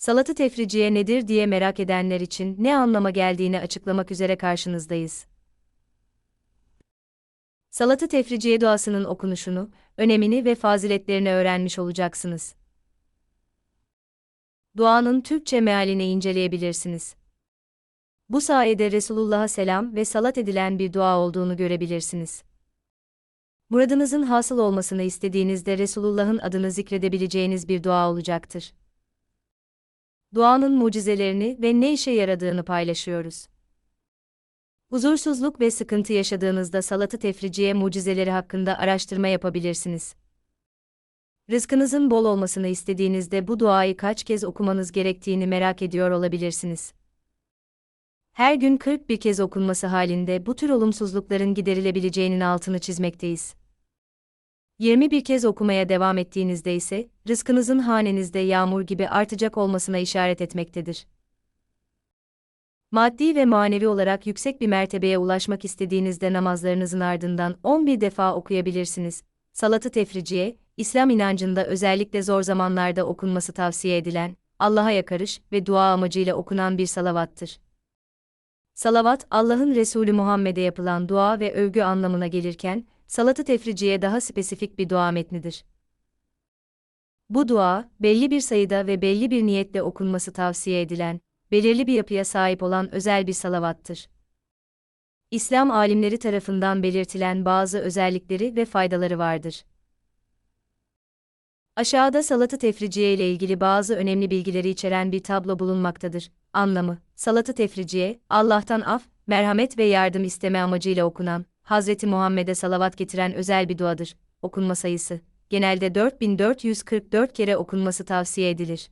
Salatı tefriciye nedir diye merak edenler için ne anlama geldiğini açıklamak üzere karşınızdayız. Salatı tefriciye duasının okunuşunu, önemini ve faziletlerini öğrenmiş olacaksınız. Duanın Türkçe mealini inceleyebilirsiniz. Bu sayede Resulullah'a selam ve salat edilen bir dua olduğunu görebilirsiniz. Muradınızın hasıl olmasını istediğinizde Resulullah'ın adını zikredebileceğiniz bir dua olacaktır. Duanın mucizelerini ve ne işe yaradığını paylaşıyoruz. Huzursuzluk ve sıkıntı yaşadığınızda salatı tefriciye mucizeleri hakkında araştırma yapabilirsiniz. Rızkınızın bol olmasını istediğinizde bu duayı kaç kez okumanız gerektiğini merak ediyor olabilirsiniz. Her gün 41 kez okunması halinde bu tür olumsuzlukların giderilebileceğinin altını çizmekteyiz. 21 kez okumaya devam ettiğinizde ise, rızkınızın hanenizde yağmur gibi artacak olmasına işaret etmektedir. Maddi ve manevi olarak yüksek bir mertebeye ulaşmak istediğinizde namazlarınızın ardından 11 defa okuyabilirsiniz. Salatı tefriciye, İslam inancında özellikle zor zamanlarda okunması tavsiye edilen, Allah'a yakarış ve dua amacıyla okunan bir salavattır. Salavat, Allah'ın Resulü Muhammed'e yapılan dua ve övgü anlamına gelirken, salatı tefriciye daha spesifik bir dua metnidir. Bu dua, belli bir sayıda ve belli bir niyetle okunması tavsiye edilen, belirli bir yapıya sahip olan özel bir salavattır. İslam alimleri tarafından belirtilen bazı özellikleri ve faydaları vardır. Aşağıda salatı tefriciye ile ilgili bazı önemli bilgileri içeren bir tablo bulunmaktadır. Anlamı: Salatı tefriciye, Allah'tan af, merhamet ve yardım isteme amacıyla okunan, Hazreti Muhammed'e salavat getiren özel bir duadır. Okunma sayısı genelde 4444 kere okunması tavsiye edilir.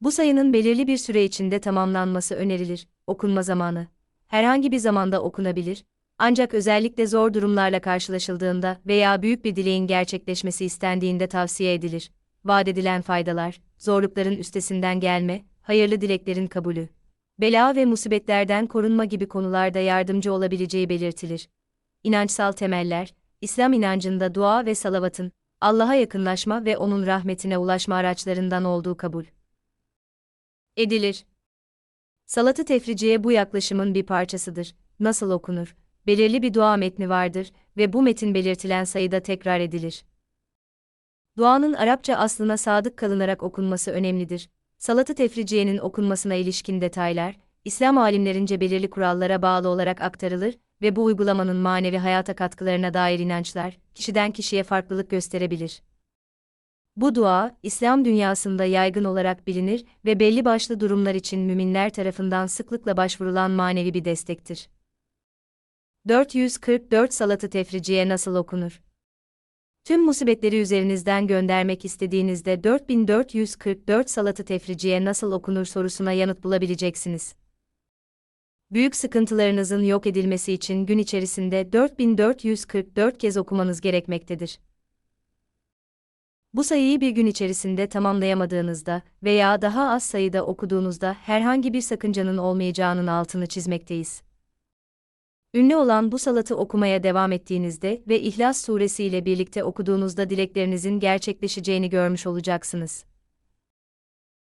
Bu sayının belirli bir süre içinde tamamlanması önerilir. Okunma zamanı herhangi bir zamanda okunabilir. Ancak özellikle zor durumlarla karşılaşıldığında veya büyük bir dileğin gerçekleşmesi istendiğinde tavsiye edilir. Vaat edilen faydalar, zorlukların üstesinden gelme, hayırlı dileklerin kabulü, bela ve musibetlerden korunma gibi konularda yardımcı olabileceği belirtilir. İnançsal temeller, İslam inancında dua ve salavatın, Allah'a yakınlaşma ve O'nun rahmetine ulaşma araçlarından olduğu kabul edilir. Salatı tefriciye bu yaklaşımın bir parçasıdır. Nasıl okunur? Belirli bir dua metni vardır ve bu metin belirtilen sayıda tekrar edilir. Duanın Arapça aslına sadık kalınarak okunması önemlidir. Salatı tefriciyenin okunmasına ilişkin detaylar, İslam alimlerince belirli kurallara bağlı olarak aktarılır ve bu uygulamanın manevi hayata katkılarına dair inançlar, kişiden kişiye farklılık gösterebilir. Bu dua, İslam dünyasında yaygın olarak bilinir ve belli başlı durumlar için müminler tarafından sıklıkla başvurulan manevi bir destektir. 444 Salatı tefriciye nasıl okunur? Tüm musibetleri üzerinizden göndermek istediğinizde 4444 salatı tefriciye nasıl okunur sorusuna yanıt bulabileceksiniz. Büyük sıkıntılarınızın yok edilmesi için gün içerisinde 4444 kez okumanız gerekmektedir. Bu sayıyı bir gün içerisinde tamamlayamadığınızda veya daha az sayıda okuduğunuzda herhangi bir sakıncanın olmayacağının altını çizmekteyiz. Ünlü olan bu salatı okumaya devam ettiğinizde ve İhlas suresi ile birlikte okuduğunuzda dileklerinizin gerçekleşeceğini görmüş olacaksınız.